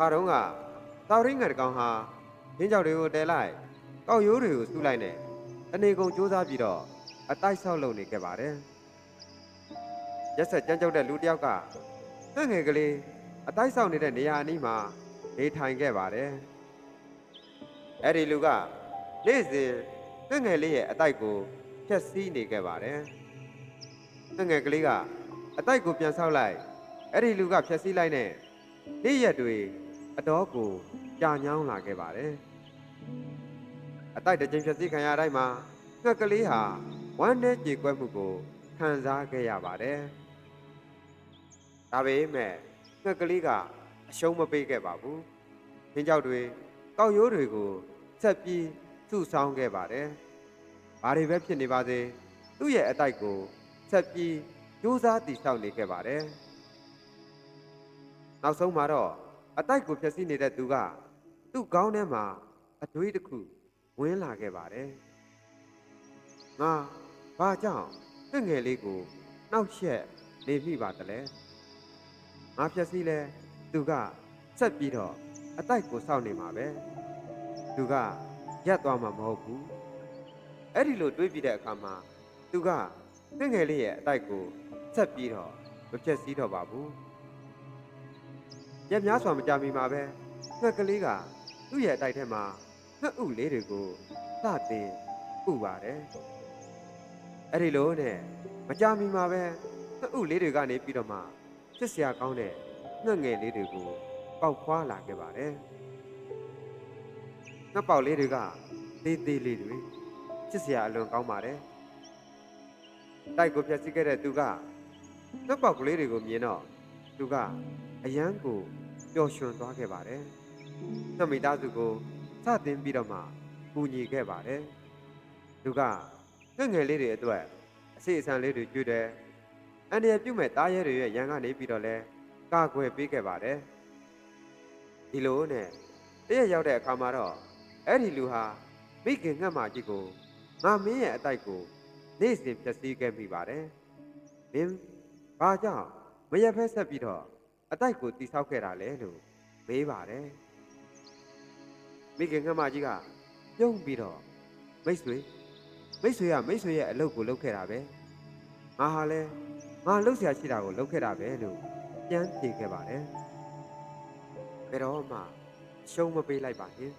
ခါတုန်းကတောက်ရင်းငယ်တကောင်ဟာရင်းကြောက်တွေကိုတဲလိုက်ကောက်ရိုးတွေကိုစုလိုက်နဲ့တနေကုန်စူးစမ်းပြီးတော့အတိုက်ဆောက်လုပ်နေခဲ့ပါတယ်ရက်ဆက်ကြမ်းကြုတ်တဲ့လူတစ်ယောက်ကငှက်ငယ်ကလေးအတိုက်ဆောက်နေတဲ့နေရာအနီးမှာနေထိုင်ခဲ့ပါတယ်အဲ့ဒီလူကနေ့စဉ်ငှက်ငယ်လေးရဲ့အတိုက်ကိုဖျက်ဆီးနေခဲ့ပါတယ်ငှက်ငယ်ကလေးကအတိုက်ကိုပြန်ဆောက်လိုက်အဲ့ဒီလူကဖျက်ဆီးလိုက်နဲ့နေ့ရက်တွေ အတော်ကိုကြာညောင်းလာခဲ့ပါတယ်။အတိုက်တစ်ချိန်ဖြည့်စည်းခံရတိုင်းမှာငှက်ကလေးဟာဝမ်းနဲ့ကြေကွက်မှုကိုခံစားခဲ့ရပါတယ်။ဒါပေမဲ့ငှက်ကလေးကအရှုံးမပေးခဲ့ပါဘူး။ခင်းကြောက်တွေကောက်ရိုးတွေကိုဆက်ပြီးစုဆောင်းခဲ့ပါတယ်။ဘာတွေပဲဖြစ်နေပါစေသူ့ရဲ့အတိုက်ကိုဆက်ပြီးကြိုးစားတည်ဆောက်နေခဲ့ပါတယ်။နောက်ဆုံးမှာတော့ အတိုက်ကိုဖျက်ဆီးနေတဲ့သူကသူ့ခေါင်းထဲမှာအတွေးတစ်ခုဝင်လာခဲ့ပါတယ်။ငါဘာကြောင့်ငှက်ငယ်လေးကိုနှောက်ယှက်နေမိပါတလဲ။ငါဖျက်ဆီးလဲသူကဆက်ပြီးတော့အတိုက်ကိုစောင့်နေမှာပဲ။သူကရက်သွားမှာမဟုတ်ဘူး။အဲ့ဒီလိုတွေးပြီးတဲ့အခါမှာသူကငှက်ငယ်လေးရဲ့အတိုက်ကိုဆက်ပြီးတော့မဖျက်ဆီးတော့ပါဘူး။ ရက်များစွာမကြမီမှာပဲငှက်ကလေးကသူ့ရဲ့အတိုက်ထဲမှာငှက်ဥလေးတွေကိုသတင်ဥပါတယ်အဲ့ဒီလိုနဲ့မကြမီမှာပဲငှက်ဥလေးတွေကနေပြီးတော့မှချစ်စရာကောင်းတဲ့ငှက်ငယ်လေးတွေကိုပေါက်ဖွာလာခဲ့ပါတယ်ငှက်ပေါက်လေးတွေကသေးသေးလေးတွေချစ်စရာအလွန်ကောင်းပါတယ်တိုက်ကိုဖျက်ဆီးခဲ့တဲ့သူကငှက်ပေါက်ကလေးတွေကိုမြင်တော့ သူကအယမ်းကိုပျော်ရွှင်သွားခဲ့ပါတယ်။နှမိသားစုကိုစတင်ပြီးတော့မှပူညီခဲ့ပါတယ်။သူကငှက်ငယ်လေးတွေအတွက်အစီအစံလေးတွေကျွတယ်။အန်ဒီရပြုတ်မဲ့တားရဲတွေရဲ့ရန်ကနေပြီးတော့လဲကာကွယ်ပေးခဲ့ပါတယ်။ဒီလိုနဲ့တရက်ရောက်တဲ့အခါမှာတော့အဲ့ဒီလူဟာမိခင်ငှက်မကြီးကိုငါမင်းရဲ့အတိုက်ကိုနေ့စဉ်ဖြည့်ဆည်းခဲ့မိပါတယ်။မင်းဘာကြောင့် မရက်ဖက်ဆက်ပြီးတော့အတိုက်ကိုတိဆောက်ခဲ့တာလေလို့မေးပါတယ်မိခင်ခမကြီးကပြုံးပြီးတော့မိတ်ဆွေမိတ်ဆွေကမိတ်ဆွေရဲ့အလုပ်ကိုလုပ်ခဲ့တာပဲငါဟာလဲငါလုပ်ဆရာရှိတာကိုလုပ်ခဲ့တာပဲလို့ပြန်ပြေခဲ့ပါတယ်ဘယ်တော့မှရှုံးမပေးလိုက်ပါနဲ့